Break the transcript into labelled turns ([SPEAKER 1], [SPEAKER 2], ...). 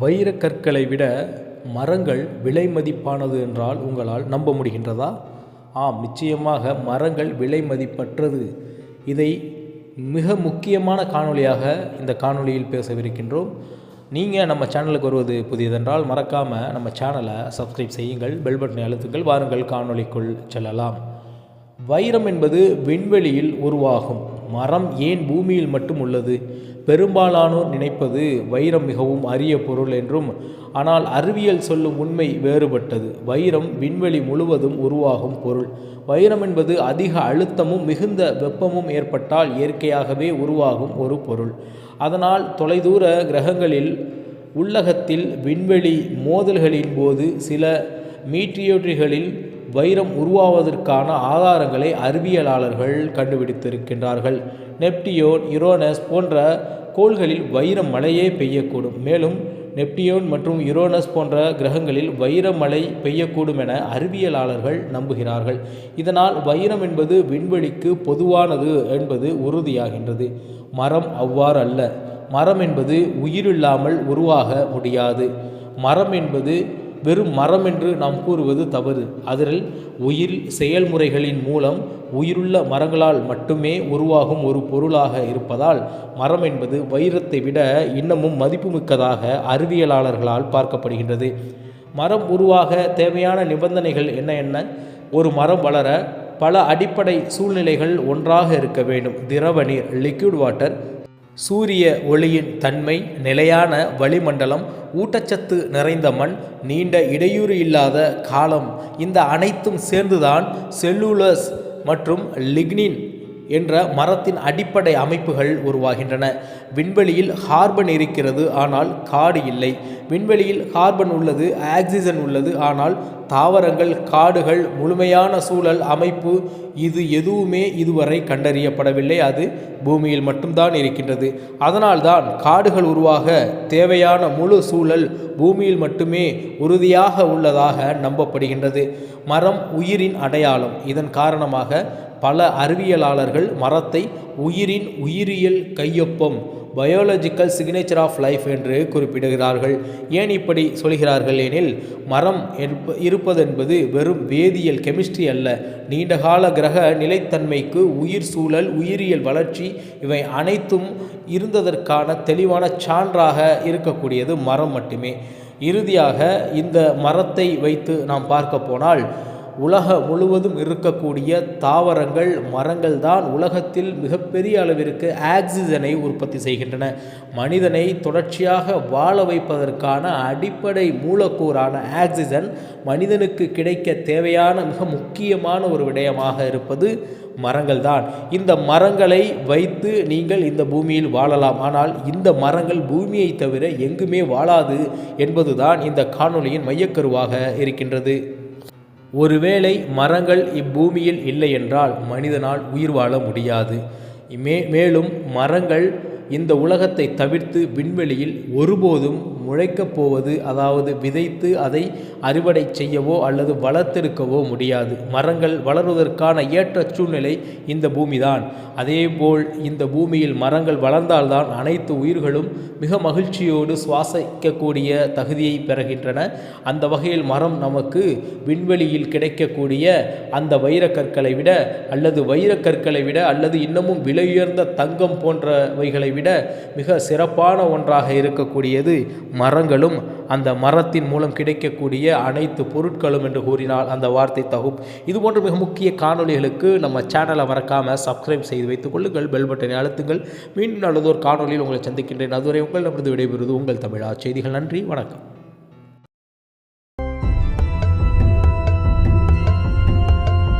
[SPEAKER 1] வைரக்கற்களை விட மரங்கள் விலை மதிப்பானது என்றால் உங்களால் நம்ப முடிகின்றதா? ஆம் நிச்சயமாக மரங்கள் விலை மதிப்பற்றது. இதை மிக முக்கியமான காணொளியாக இந்த காணொளியில் பேசவிருக்கின்றோம். நீங்கள் நம்ம சேனலுக்கு வருவது புதியதென்றால் மறக்காமல் நம்ம சேனலை சப்ஸ்கிரைப் செய்யுங்கள் பெல் பட்டனை அழுத்துங்கள் வாருங்கள் காணொளிக்குள் செல்லலாம். வைரம் என்பது விண்வெளியில் உருவாகும். மரம் ஏன் பூமியில் மட்டும் உள்ளது? பெரும்பாலானோர் நினைப்பது வைரம் மிகவும் அரிய பொருள் என்றும் ஆனால் அறிவியல் சொல்லும் உண்மை வேறுபட்டது. வைரம் விண்வெளி முழுவதும் உருவாகும் பொருள். வைரம் என்பது அதிக அழுத்தமும் மிகுந்த வெப்பமும் ஏற்பட்டால் இயற்கையாகவே உருவாகும் ஒரு பொருள். அதனால் தொலைதூர கிரகங்களில் உள்ளகத்தில் விண்வெளி மோதல்களின் போது சில மீட்டியோட்ரிகளில் வைரம் உருவாவதற்கான ஆதாரங்களை அறிவியலாளர்கள் கண்டுபிடித்திருக்கின்றார்கள். நெப்டியோன் யுரோனஸ் போன்ற கோள்களில் வைரம் மழையே பெய்யக்கூடும். மேலும் நெப்டியோன் மற்றும் யுரோனஸ் போன்ற கிரகங்களில் வைரமழை பெய்யக்கூடும் என அறிவியலாளர்கள் நம்புகிறார்கள். இதனால் வைரம் என்பது விண்வெளிக்கு பொதுவானது என்பது உறுதியாகின்றது. மரம் அவ்வாறு அல்ல மரம் என்பது உயிரில்லாமல் உருவாக முடியாது. மரம் என்பது வெறும் மரம் என்று நாம் கூறுவது தவறு. அதில் உயிர் செயல்முறைகளின் மூலம் உயிருள்ள மரங்களால் மட்டுமே உருவாகும் ஒரு பொருளாக இருப்பதால் மரம் என்பது வைரத்தை விட இன்னமும் மதிப்புமிக்கதாக அறிவியலாளர்களால் பார்க்கப்படுகின்றது. மரம் உருவாக தேவையான நிபந்தனைகள் என்ன என்ன? ஒரு மரம் வளர பல அடிப்படை சூழ்நிலைகள் ஒன்றாக இருக்க வேண்டும். திரவ நீர் லிக்விட் வாட்டர் சூரிய ஒளியின் தன்மை நிலையான வளிமண்டலம் ஊட்டச்சத்து நிறைந்த மண் நீண்ட இடையூறு இல்லாத காலம் இந்த அனைத்தும் சேர்ந்துதான் செல்லுலஸ் மற்றும் லிக்னின் என்ற மரத்தின் அடிப்படை அமைப்புகள் உருவாகின்றன. விண்வெளியில் கார்பன் இருக்கிறது ஆனால் காடு இல்லை. விண்வெளியில் கார்பன் உள்ளது ஆக்சிஜன் உள்ளது ஆனால் தாவரங்கள் காடுகள் முழுமையான சூழல் அமைப்பு இது எதுவுமே இதுவரை கண்டறியப்படவில்லை. அது பூமியில் மட்டும்தான் இருக்கின்றது. அதனால்தான் காடுகள் உருவாக தேவையான முழு சூழல் பூமியில் மட்டுமே உறுதியாக உள்ளதாக நம்பப்படுகின்றது. மரம் உயிரின் அடையாளம். இதன் காரணமாக பல அறிவியலாளர்கள் மரத்தை உயிரின் உயிரியல் கையொப்பம் பயோலஜிக்கல் சிக்னேச்சர் ஆஃப் லைஃப் என்று குறிப்பிடுகிறார்கள். ஏன் இப்படி சொல்கிறார்கள் எனில் மரம் இருப்பதென்பது வெறும் வேதியியல் கெமிஸ்ட்ரி அல்ல. நீண்டகால கிரக நிலைத்தன்மைக்கு உயிர் சூழல் உயிரியல் வளர்ச்சி இவை அனைத்தும் இருந்ததற்கான தெளிவான சான்றாக இருக்கக்கூடியது மரம் மட்டுமே. இறுதியாக இந்த மரத்தை வைத்து நாம் பார்க்க போனால் உலக முழுவதும் இருக்கக்கூடிய தாவரங்கள் மரங்கள் தான் உலகத்தில் மிகப்பெரிய அளவிற்கு ஆக்சிஜனை உற்பத்தி செய்கின்றன. மனிதனை தொடர்ச்சியாக வாழ வைப்பதற்கான அடிப்படை மூலக்கூறான ஆக்சிஜன் மனிதனுக்கு கிடைக்க தேவையான மிக முக்கியமான ஒரு விடயமாக இருப்பது மரங்கள் தான். இந்த மரங்களை வைத்து நீங்கள் இந்த பூமியில் வாழலாம். ஆனால் இந்த மரங்கள் பூமியை தவிர எங்குமே வாழாது என்பதுதான் இந்த காணொளியின் மையக்கருவாக இருக்கின்றது. ஒருவேளை மரங்கள் இப்பூமியில் இல்லை என்றால் மனிதனால் உயிர் வாழ முடியாது. மே மேலும் மரங்கள் இந்த உலகத்தை தவிர்த்து விண்வெளியில் ஒருபோதும் முளைக்கப் போவது அதாவது விதைத்து அதை அறுவடை செய்யவோ அல்லது வளர்த்தெடுக்கவோ முடியாது. மரங்கள் வளருவதற்கான ஏற்ற சூழ்நிலை இந்த பூமிதான். அதேபோல் இந்த பூமியில் மரங்கள் வளர்ந்தால்தான் அனைத்து உயிர்களும் மிக மகிழ்ச்சியோடு சுவாசிக்கக்கூடிய தகுதியை பெறுகின்றன. அந்த வகையில் மரம் நமக்கு விண்வெளியில் கிடைக்கக்கூடிய அந்த வைரக்கற்களை விட அல்லது வைரக்கற்களை விட அல்லது இன்னமும் விலையுயர்ந்த தங்கம் போன்றவைகளை விட மிக சிறப்பான ஒன்றாக இருக்கக்கூடியது மரங்களும் அந்த மரத்தின் மூலம் கிடைக்கக்கூடிய அனைத்து பொருட்களும் என்று கூறினால் அந்த வார்த்தை தகும் இதுபோன்ற மிக முக்கிய காணொலிகளுக்கு நம்ம சேனலை மறக்காமல் சப்ஸ்கிரைப் செய்து வைத்துக் கொள்ளுங்கள். பெல் பட்டனை அழுத்துங்கள். மீண்டும் நல்லதொரு காணொலியில் உங்களை சந்திக்கின்றேன். அதுவரை உங்களிடமிருந்து விடைபெறுவது உங்கள் தமிழா. செய்திகள் நன்றி. வணக்கம்.